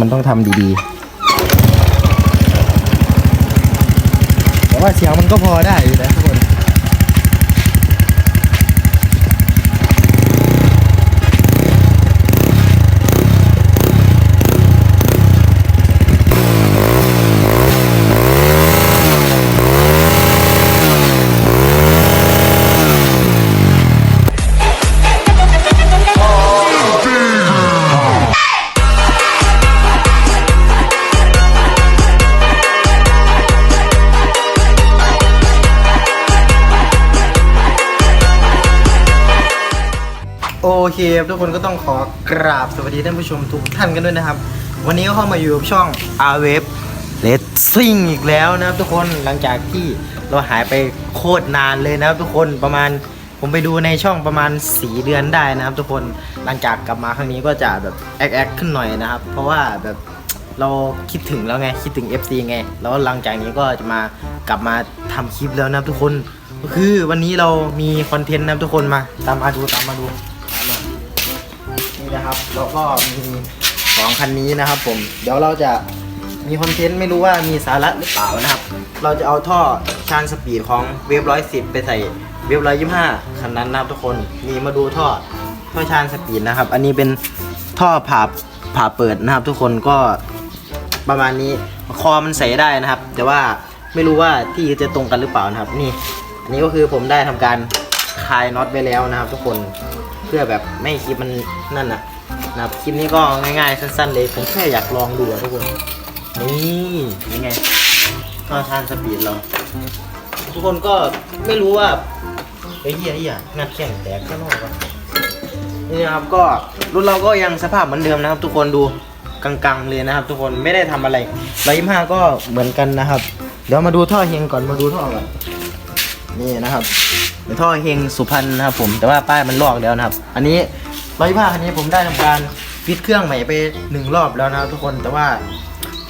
มันต้องทำดีๆ แต่ว่าเสียงมันก็พอได้อยู่นะ เคทุกคนก็ต้องขอกราบสวัสดีท่านผู้ชมทุกท่านกันด้วยนะครับ วันนี้ก็เข้ามาอยู่กับช่อง r w e b r a c i n g อีกแล้วนะครับทุกคนหลังจากที่เราหายไปโคตรนานเลยนะครับทุกคนประมาณผมไปดูในช่องประมาณ 4 เดือนได้นะครับ ทุกคนหลังจากกลับมาครั้งนี้ก็จะแบบแอคแอคขึ้นหน่อยนะครับ เพราะว่าแบบเราคิดถึงแล้วไงคิดถึง FC ไง แล้วหลังจากนี้ก็จะมากลับมาทำคลิปแล้วนะครับทุกคน ก็คือวันนี้เรามีคอนเทนต์นะครับทุกคนมาตามมาดูตามมาดู นี่นะครับ แล้วก็มีสองคันนี้นะครับผม เดี๋ยวเราจะมีคอนเทนต์ไม่รู้ว่ามีสาระหรือเปล่านะครับ เราจะเอาท่อชานสปีดของเวฟร้อยสิบไปใส่เวฟร้อยยี่ห้าคันนั้นนะครับทุกคนนี่มาดูท่อท่อชานสปีดนะครับ อันนี้เป็นท่อผ่าผ่าเปิดนะครับ ทุกคนก็ประมาณนี้คอมันใส่ได้นะครับ แต่ว่าไม่รู้ว่าที่จะตรงกันหรือเปล่านะครับ นี่ อันนี้ก็คือผมได้ทำการคลายน็อตไปแล้วนะครับ ทุกคน เพื่อแบบไม่คลิปมันนั่นน่ะนะครับคลิปนี้ก็ง่ายๆสั้น ๆ เลยผมแค่อยากลองดูอะทุกคนนี่ยังไงก็ทานสปีดเรา ทุกคนก็ไม่รู้ว่าไอ้เหี้ยไอ้เหี้ยงัดแข่งแตกข้างนอกวะนี่นะครับก็รุ่นเราก็ยังสภาพเหมือนเดิมนะครับ ทุกคนดูกังๆเลยนะครับ ทุกคนไม่ได้ทำอะไรร้อยยี่ห้าก็เหมือนกันนะครับ เดี๋ยวมาดูท่อเฮงก่อนมาดูท่อก่อนนี่นะครับ ท่อเฮงสุพรรณนะครับผมแต่ว่าป้ายมันลอกแล้วนะครับ อันนี้ร้อยผ้าคันนี้ผมได้ทำการฟิตเครื่องใหม่ไปหนึ่งรอบแล้วนะครับทุกคนแต่ว่า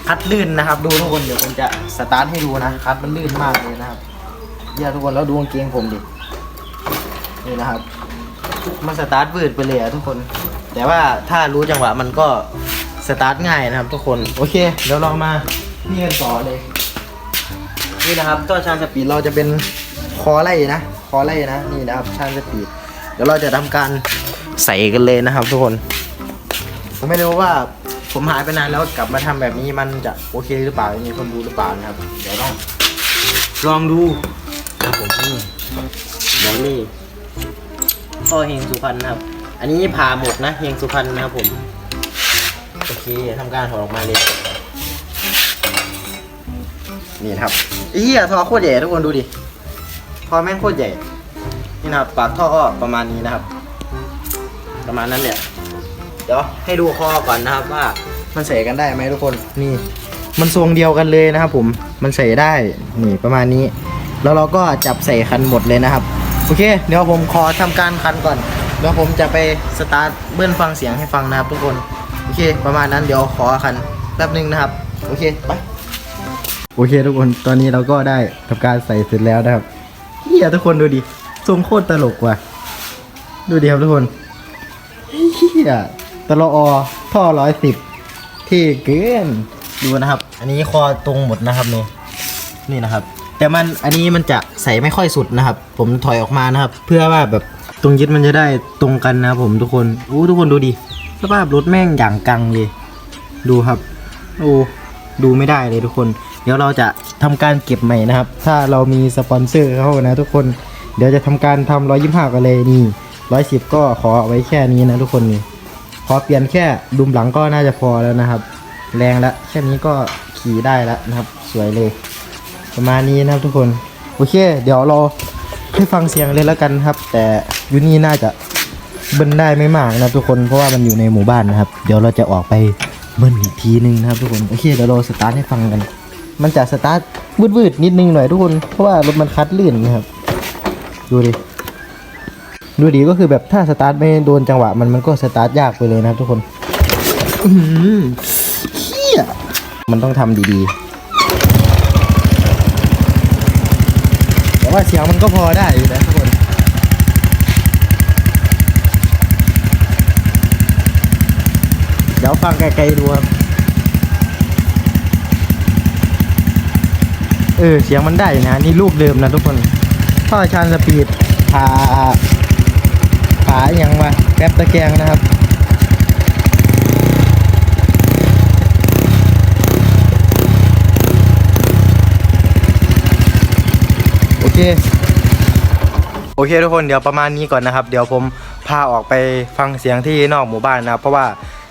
คัดลื่นนะครับ ดูทุกคนเดี๋ยวผมจะสตาร์ทให้ดูนะคัดมันลื่นมากเลยนะครับเดี๋ยวทุกคนแล้วดูกางเกงผมดินี่นะครับมันสตาร์ทวืดไปเลยอะทุกคน แต่ว่าถ้ารู้จังหวะมันก็สตาร์ทง่ายนะครับ ทุกคนโอเคเดี๋ยวเรามานี่กันต่อเลย นี่นะครับตัวชานสปีดเราจะเป็นคอไล่นะ คอไล่นะนี่นะครับชานสปีดเดี๋ยวเราจะทำการใส่กันเลยนะครับ ทุกคนผมไม่รู้ว่าผมหายไปนานแล้วกลับมาทำแบบนี้มันจะโอเคหรือเปล่ามีคนดูหรือเปล่านะครับ เดี๋ยวต้องลองดูนะครับผมนี่เดี๋ยวนี่พ่อเฮงสุพรรณนะครับ อันนี้ผ่าหมกนะเฮงสุพรรณนะครับผมโอเคทำการถอดออกมาเลยนี่ครับไอ้เหี้ยท่อโคตรใหญ่ทุกคนดูดิ ท่อแม่งโคตรใหญ่ นี่นะครับปากท่อก็ประมาณนี้นะครับ ประมาณนั้นแหละเดี๋ยวให้ดูคอก่อนนะครับว่ามันใส่กันได้ไหมทุกคนนี่ มันทรงเดียวกันเลยนะครับ ผมมันใส่ได้นี่ประมาณนี้ แล้วเราก็จับใส่คันหมดเลยนะครับโอเค เดี๋ยวผมขอทำการคันก่อนเดี๋ยวผมจะไปสตาร์ทเบิ้ลฟังเสียงให้ฟังนะครับทุกคนโอเค ประมาณนั้นเดี๋ยวขอคันแป๊บนึงนะครับ โอเคไปโอเคทุกคนตอนนี้เราก็ได้ทำการใส่เสร็จแล้วนะครับ เฮียทุกคนดูดิทรงโคตรตลกว่ะ ดูดิครับทุกคนเฮียตลออท่อร้อยสิบที่เกินดูนะครับ อันนี้คอตรงหมดนะครับนี่นี่นะครับ แต่มันอันนี้มันจะใส่ไม่ค่อยสุดนะครับ ผมถอยออกมานะครับ เพื่อว่าแบบตรงยึดมันจะได้ตรงกันนะผมทุกคนอู้ทุกคนดูดิสภาพรถแม่งอย่างกังเลย ดูครับ โอ้ ดูไม่ได้เลยทุกคน เดี๋ยวเราจะทำการเก็บใหม่นะครับ ถ้าเรามีสปอนเซอร์เข้านะทุกคน เดี๋ยวจะทำการทำร้อยยี่ห้ากันเลยนี่ร้อยสิบก็ขอไว้แค่นี้นะทุกคนนี่ขอเปลี่ยนแค่ดุมหลังก็น่าจะพอแล้วนะครับ แรงแล้วแค่นี้ก็ขี่ได้แล้วนะครับ สวยเลย ประมาณนี้นะครับทุกคนโอเค เดี๋ยวเราให้ฟังเสียงเลยแล้วกันครับ แต่ยูนี่น่าจะเบิ้ลได้ไม่มากนะทุกคนเพราะว่ามันอยู่ในหมู่บ้านนะครับ เดี๋ยวเราจะออกไป เบิ้ลอีกทีนึงนะครับทุกคนโอเคเดี๋ยวเราสตาร์ทให้ฟังกัน มันจะสตาร์ทวืดๆนิดนึงหน่อยทุกคนเพราะว่ารถมันคัดลื่นนะครับ ดูดิดูดิก็คือแบบถ้าสตาร์ทไม่โดนจังหวะมันมันก็สตาร์ทยากไปเลยนะครับทุกคนเฮียมันต้องทำดีๆ แต่ว่าเสียงมันก็พอได้อยู่นะทุกค ดี๋ยวฟังไกลๆดูครับ เออ เสียงมันได้นะ นี่ลูกเดิมนะทุกคนท่อชันสปีดผาผาอย่างมาแกลบตะแกงนะครับโอเคโอเคทุกคนเดี๋ยวประมาณนี้ก่อนนะครับ เดี๋ยวผมพาออกไปฟังเสียงที่นอกหมู่บ้านนะครับ เพราะว่า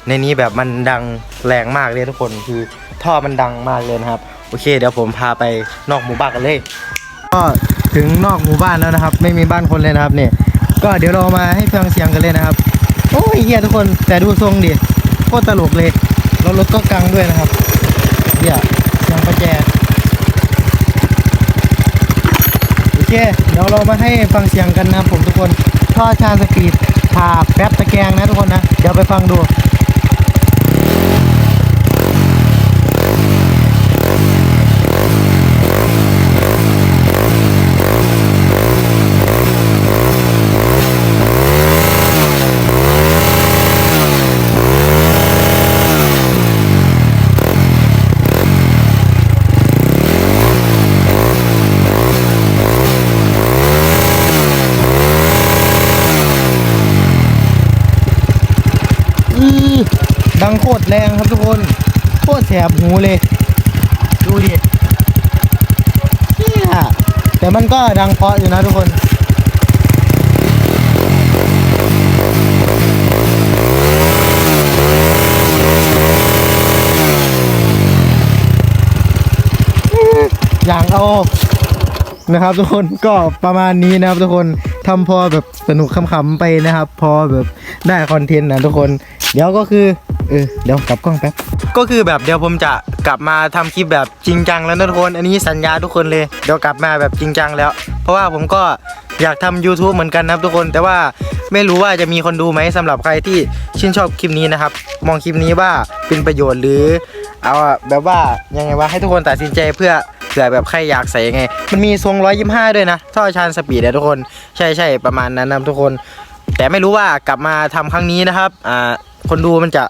ในนี้แบบมันดังแรงมากเลยทุกคนคือท่อมันดังมากเลยนะครับ โอเค เดี๋ยวผมพาไปนอกหมู่บ้านกันเลย ก็ถึงนอกหมู่บ้านแล้วนะครับ ไม่มีบ้านคนเลยนะครับเนี่ยก็เดี๋ยวเรามาให้ฟังเสียงกันเลยนะครับ โอ้ยเฮียทุกคนแต่ดูทรงดิโคตรตลกเลยแล้วรถก็กังด้วยนะครับเฮียเสียงประแจโอเคเดี๋ยวเรามาให้ฟังเสียงกันนะผมทุกคนท่อชาสปีดผ่าแป๊บตะแกรงนะทุกคนนะเดี๋ยวไปฟังดู อีดังโคตรแรง คนโคตรแสบหูเลย ดูดิเฮียแต่มันก็ดังเพราะอยู่นะทุกคนอย่างเอานะครับทุกคนก็ประมาณนี้นะครับทุกคน ทำพอแบบสนุกขำๆไปนะครับ พอแบบได้คอนเทนต์นะทุกคน เดี๋ยวก็คือเออเดี๋ยวกลับกล้องแป๊บก็คือแบบเดี๋ยวผมจะกลับมาทำคลิปแบบจริงจังแล้วนะทุกคน อันนี้สัญญาทุกคนเลยเดี๋ยวกลับมาแบบจริงจังแล้ว เพราะว่าผมก็อยากทำ YouTube เหมือนกันนะครับทุกคน แต่ว่าไม่รู้ว่าจะมีคนดูไหมสำหรับใครที่ชื่นชอบคลิปนี้นะครับ มองคลิปนี้ว่าเป็นประโยชน์หรือ เอาแบบว่ายังไงว่าให้ทุกคนตัดสินใจเพื่อ เผื่อแบบใครอยากใส่ยังไง มันมีทรง125ด้วยนะท่อชานสปีดนะทุกคนใช่ใช่ประมาณนั้นนะทุกคน แต่ไม่รู้ว่ากลับมาทำครั้งนี้นะครับอ่าคนดูมันจะ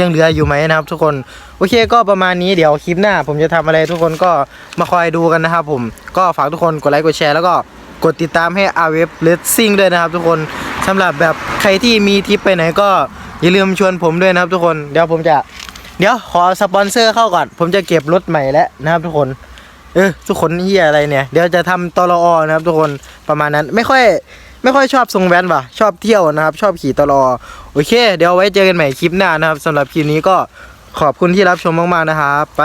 ยังเหลืออยู่ไหมนะครับ ทุกคนโอเคก็ประมาณนี้เดี๋ยวคลิปหน้า ผมจะทำอะไรทุกคนก็มาคอยดูกันนะครับ ผมก็ฝากทุกคนกดไลค์กดแชร์แล้วก็กดติดตามให้อาเว็บเลสซิ่งด้วยนะครับ ทุกคนสำหรับแบบใครที่มีทริปไปไหนก็อย่าลืมชวนผมด้วยนะครับ ทุกคนเดี๋ยวผมจะ เดี๋ยวขอสปอนเซอร์เข้าก่อน ผมจะเก็บรถใหม่แล้วนะครับทุกคน เออทุกคนเฮียอะไรเนี่ย เดี๋ยวจะทำตลอนะครับ ทุกคนประมาณนั้นไม่ค่อยไม่ค่อยชอบทรงแว้นว่ะ ชอบเที่ยวนะครับ ชอบขี่ตลอโอเค เดี๋ยวไว้เจอกันใหม่คลิปหน้านะครับสำหรับคลิปนี้ก็ขอบคุณที่รับชมมากๆนะครับ ไป